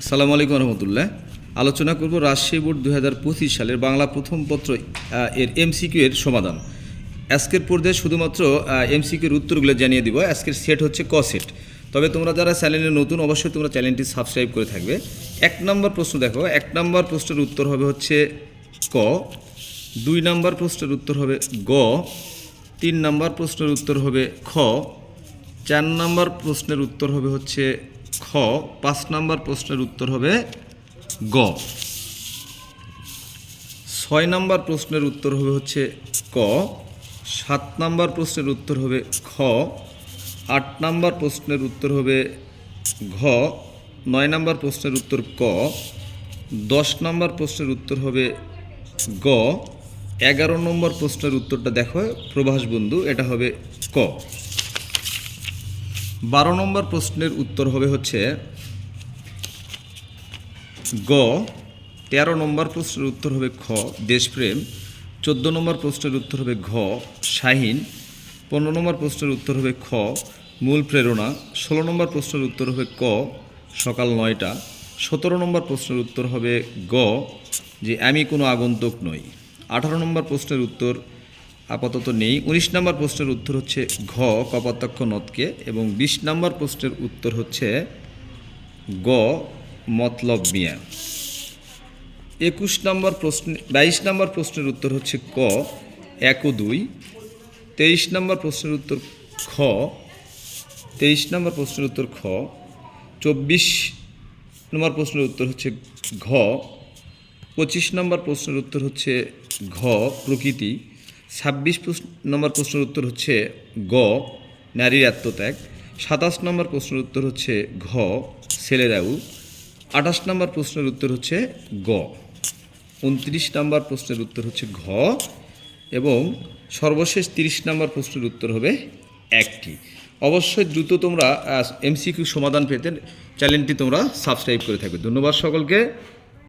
আসসালামু আলাইকুম রহমতুল্লাহ। আলোচনা করব রাজশাহী বোর্ড দু হাজার পঁচিশ সালের বাংলা প্রথম পত্র এর এমসিকিউ এর সমাধান। আজকের পর্যায়ে শুধুমাত্র এমসিকিউর উত্তরগুলো জানিয়ে দিব। আজকের সেট হচ্ছে ক সেট। তবে তোমরা যারা চ্যানেলে নতুন, অবশ্যই তোমরা চ্যানেলটি সাবস্ক্রাইব করে থাকবে। এক নম্বর প্রশ্ন দেখো, এক নম্বর প্রশ্নের উত্তর হবে হচ্ছে ক, দুই নম্বর প্রশ্নের উত্তর হবে গ, তিন নম্বর প্রশ্নের উত্তর হবে খ, চার নম্বর প্রশ্নের উত্তর হবে হচ্ছে পাঁচ নম্বর প্রশ্নের উত্তর হবে গ। ছয় নম্বর প্রশ্নের উত্তর হবে হচ্ছে ক, সাত নম্বর প্রশ্নের উত্তর হবে খ, আট নম্বর প্রশ্নের উত্তর হবে ঘ, নয় নম্বর প্রশ্নের উত্তর ক, দশ নম্বর প্রশ্নের উত্তর হবে গ, এগারো নম্বর প্রশ্নের উত্তরটা দেখো প্রভাস বন্ধু, এটা হবে ক। বারো নম্বর প্রশ্নের উত্তর হবে হচ্ছে গ। তেরো নম্বর প্রশ্নের উত্তর হবে খ, দেশপ্রেম। চোদ্দ নম্বর প্রশ্নের উত্তর হবে ঘ, শাহিন। পনেরো নম্বর প্রশ্নের উত্তর হবে খ, মূল প্রেরণা। ষোলো নম্বর প্রশ্নের উত্তর হবে ক, সকাল নয়টা। সতেরো নম্বর প্রশ্নের উত্তর হবে গ, যে আমি কোনো আগন্তুক নই। আঠারো নম্বর প্রশ্নের উত্তর আপাতত নেই। উনিশ নম্বর প্রশ্নের উত্তর হচ্ছে ঘ, কপাত্যক্ষ নদকে এবং বিশ নম্বর প্রশ্নের উত্তর হচ্ছে গ, মতলব মিয়া। একুশ নম্বর প্রশ্ন, বাইশ নম্বর প্রশ্নের উত্তর হচ্ছে ক, এক ও দুই। তেইশ নম্বর প্রশ্নের উত্তর খ, তেইশ নম্বর প্রশ্নের উত্তর খ। চব্বিশ নম্বর প্রশ্নের উত্তর হচ্ছে ঘ। পঁচিশ নম্বর প্রশ্নের উত্তর হচ্ছে ঘ, প্রকৃতি। ছাব্বিশ নম্বর প্রশ্নের উত্তর হচ্ছে গ, নারীর আত্মত্যাগ। সাতাশ নম্বর প্রশ্নের উত্তর হচ্ছে ঘ ছেলেরাউ আঠাশ নম্বর প্রশ্নের উত্তর হচ্ছে গ। উনত্রিশ নম্বর প্রশ্নের উত্তর হচ্ছে ঘ এবং সর্বশেষ তিরিশ নম্বর প্রশ্নের উত্তর হবে একটি। অবশ্যই দ্রুত তোমরা এমসিকিউ সমাধান পেতে চ্যানেলটি তোমরা সাবস্ক্রাইব করে থাকবে। ধন্যবাদ সকলকে।